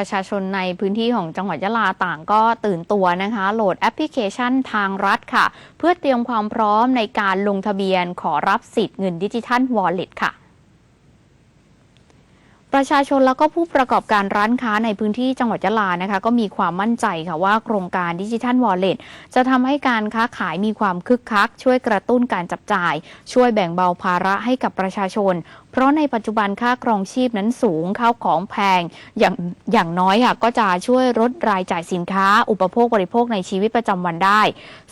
ประชาชนในพื้นที่ของจังหวัดยะลาต่างก็ตื่นตัวนะคะ โหลดแอปพลิเคชันทางรัฐค่ะ เพื่อเตรียมความพร้อมในการลงทะเบียนขอรับสิทธิ์เงินดิจิทัลวอลเล็ตค่ะประชาชนแล้วก็ผู้ประกอบการร้านค้าในพื้นที่จังหวัดยะลานะคะ ก็มีความมั่นใจค่ะว่าโครงการดิจิทัลวอลเล็ตจะทำให้การค้าขายมีความคึกคัก ช่วยกระตุ้นการจับจ่าย ช่วยแบ่งเบาภาระให้กับประชาชนเพราะในปัจจุบันค่าครองชีพนั้นสูงข้าวของแพงอย่างอย่างน้อยค่ะก็จะช่วยลดรายจ่ายสินค้า อุปโภคบริโภคในชีวิตประจำวันได้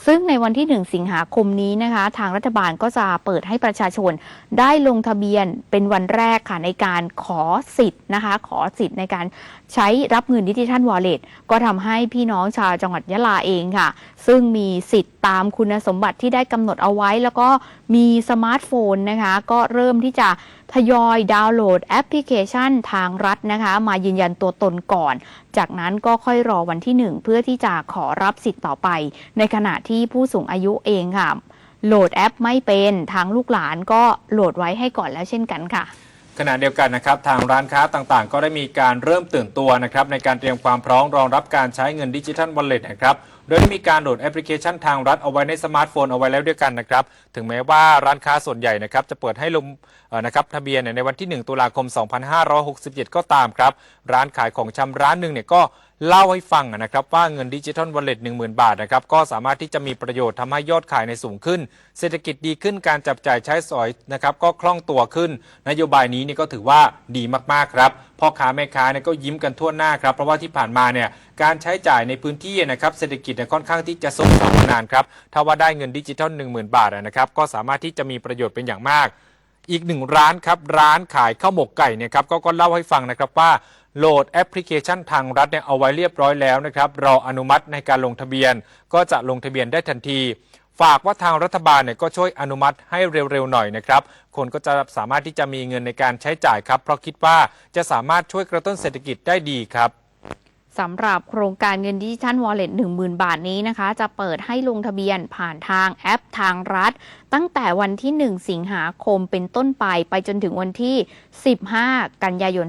ซึ่งในวันที่ 1 สิงหาคมนี้นะคะ ทางรัฐบาลก็จะเปิดให้ประชาชนได้ลงทะเบียนเป็นวันแรกค่ะในการขอสิทธิ์นะคะ ขอสิทธิ์ในการใช้รับเงินดิจิทัลวอลเล็ตก็ทำให้พี่น้องชาวจังหวัดยะลาเองค่ะ ซึ่งมีสิทธิ์ตามคุณสมบัติที่ได้กำหนดเอาไว้ แล้วก็มีสมาร์ทโฟนนะคะ ก็เริ่มที่จะทยอยดาวน์โหลดแอปพลิเคชันทางรัฐนะคะ มายืนยันตัวตนก่อน จากนั้นก็ค่อยรอวันที่หนึ่งเพื่อที่จะขอรับสิทธิ์ต่อไป ในขณะที่ผู้สูงอายุเองค่ะ โหลดแอปไม่เป็นทางลูกหลานก็โหลดไว้ให้ก่อนแล้วเช่นกันค่ะ ขณะเดียวกันนะครับทางร้านค้าต่างๆ ก็ได้มีการเริ่มตื่นตัวนะครับในการเตรียมความพร้อมรองรับการใช้เงินดิจิทัลวอลเล็ตนะครับโดยได้มีการโหลดแอปพลิเคชันทางรัฐเอาไว้ในสมาร์ทโฟนเอาไว้แล้วด้วยกันนะครับถึงแม้ว่าร้านค้าส่วนใหญ่นะครับจะเปิดให้ลงเอ่อนะครับทะเบียนในวันที่ 1 ตุลาคม 2567 ก็ตามครับร้านขายของชำร้านหนึ่งเนี่ยก็ เล่าให้ฟังนะครับว่าเงินดิจิทัลวอลเล็ต10,000บาทนะครับก็สามารถที่จะมีประโยชน์ทำให้ยอดขายในสูงขึ้น เศรษฐกิจดีขึ้นการจับจ่ายใช้สอยนะครับก็คล่องตัวขึ้น นโยบายนี้นี่ก็ถือว่าดีมากๆครับพ่อค้าแม่ค้าเนี่ยก็ยิ้มกันทั่วหน้าครับเพราะว่าที่ผ่านมาเนี่ยการใช้จ่ายในพื้นที่นะครับเศรษฐกิจเนี่ยค่อนข้างที่จะซบเซามานานครับถ้าว่าได้เงินดิจิทัล 10,000 บาทนะครับก็สามารถที่จะมีประโยชน์เป็นอย่างมากอีกหนึ่งร้านครับร้านขายข้าวหมกไก่เนี่ยครับก็ก็เล่าให้ฟังนะครับว่า โหลดแอปพลิเคชันทางรัฐเนี่ยเอาไว้เรียบร้อยแล้วนะครับรออนุมัติในการลงทะเบียน ก็จะลงทะเบียนได้ทันที ฝากว่าทางรัฐบาลเนี่ยก็ช่วยอนุมัติให้เร็วๆหน่อยนะครับ คนก็จะสามารถที่จะมีเงินในการใช้จ่ายครับ เพราะคิดว่าจะสามารถช่วยกระตุ้นเศรษฐกิจได้ดีครับ สำหรับโครงการเงินดิจิทัลวอลเล็ต10,000 บาทนี้นะคะ จะเปิดให้ลงทะเบียนผ่านทางแอปทางรัฐ ตั้งแต่วันที่ 1 สิงหาคมเป็นต้นไป ไปจนถึงวันที่ 15 กันยายน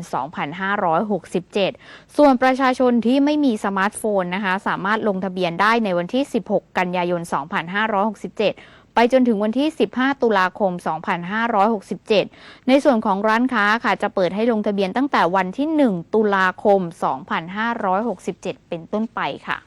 2567 ส่วนประชาชนที่ไม่มีสมาร์ทโฟนนะคะ สามารถลงทะเบียนได้ในวันที่ 16 กันยายน 2567 ไปจนถึงวันที่ 15 ตุลาคม 2567 ในส่วนของร้านค้าค่ะจะเปิดให้ลงทะเบียนตั้งแต่วันที่ 1 ตุลาคม 2567 เป็นต้นไปค่ะ